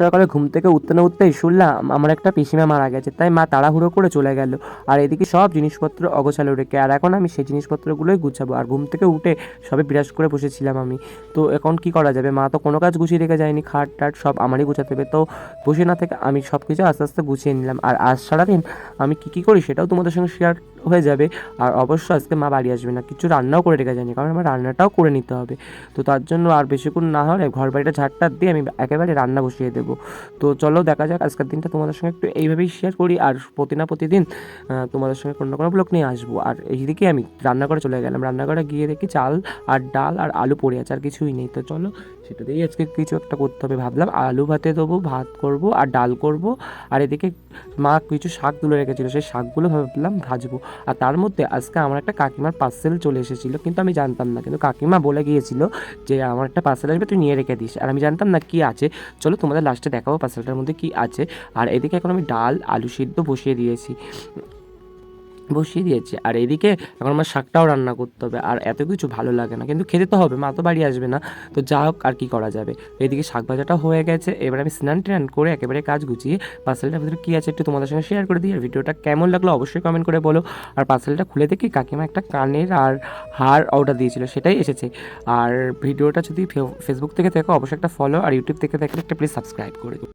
সকালে ঘুম থেকে উঠতে না উঠতেই শুনলাম আমার একটা পিসিমা মারা গেছে, তাই মা তাড়াহুড়ো করে চলে গেল। আর এদিকে সব জিনিসপত্র অগোছালো রেখে, আর এখন আমি সেই জিনিসপত্রগুলোই গুছাবো। আর ঘুম থেকে উঠে সবে বিরাজ করে বসেছিলাম আমি। তো এখন কি করা যাবে? মা তো কোনো কাজ গুছিয়ে রেখে যায়নি, খাট টাট সব আমারই গুছাতে হবে। তো বসে না থেকে আমি সব কিছু আস্তে আস্তে গুছিয়ে নিলাম। আর আজ সারাদিন আমি কী কী করি সেটাও তোমাদের সঙ্গে শেয়ার হয়ে যাবে। আর অবশ্যই আজকে মা বাড়ি আসবে না, কিছু রান্নাও করে রেখে যায়নি, কারণ আমার রান্নাটাও করে নিতে হবে। তো তার জন্য আর বেশিক্ষণ না হলে ঘর বাড়িটা ঝাড়টা দিয়ে আমি একেবারে রান্না বসিয়ে দেবো। তো চলো দেখা যাক আজকের দিনটা তোমাদের সঙ্গে একটু এইভাবেই শেয়ার করি আর প্রতি না প্রতিদিন তোমাদের সঙ্গে কোনো কোনো ব্লগ নিয়ে আসব। আর এইদিকে আমি রান্নাঘরে চলে গেলাম। রান্নাঘরে গিয়ে দেখি চাল আর ডাল আর আলু পড়ে আছে আর কিছুই নেই। তো চলো সেটা দিয়েই আজকে কিছু একটা করতে হবে। ভাবলাম আলু ভাতে দেবো, ভাত করব আর ডাল করব। আর এদিকে মা কিছু শাক তুলে রেখেছিল, সেই শাকগুলো ভাবলাম ভাজবো। আর তার মধ্যে আজকে আমার একটা কাকিমার পার্সেল চলে এসেছিল, কিন্তু আমি জানতাম না। কিন্তু কাকিমা বলে গিয়েছিল যে আমার একটা পার্সেল আসবে, তুই নিয়ে রেখে দিস। আর আমি জানতাম না কি আছে। চলো তোমাদের লাস্টে দেখাবো পার্সেলটার মধ্যে কি আছে। আর এদিকে এখন আমি ডাল, আলু সিদ্ধ বসিয়ে দিয়েছি। বসিয়ে দিয়েছে। আর এদিকে এখন আমার শাকটাও রান্না করতে হবে। আর এত কিছু ভালো লাগে না। কিন্তু খেতে তো হবে, মা তো বাড়ি আসবে না। তো যা হোক আর কি করা যাবে। এদিকে শাক ভাজাটা হয়ে গেছে। এবার আমি স্নান টান করে একেবারে কাজ গুছিয়ে পার্সেলটার ভিতরে কী আছে একটু তোমাদের সঙ্গে শেয়ার করে দিই। আর ভিডিওটা কেমন লাগল অবশ্যই কমেন্ট করে বলো। আর পার্সেলটা খুলে দেখি কাকিমা একটা কানের আর হার অর্ডার দিয়েছিল, সেটাই এসেছে। আর ভিডিওটা যদি ফেসবুক থেকে দেখো, অবশ্যই একটা ফলো আর ইউটিউব থেকে দেখলে একটা প্লিজ সাবস্ক্রাইব করে দিও।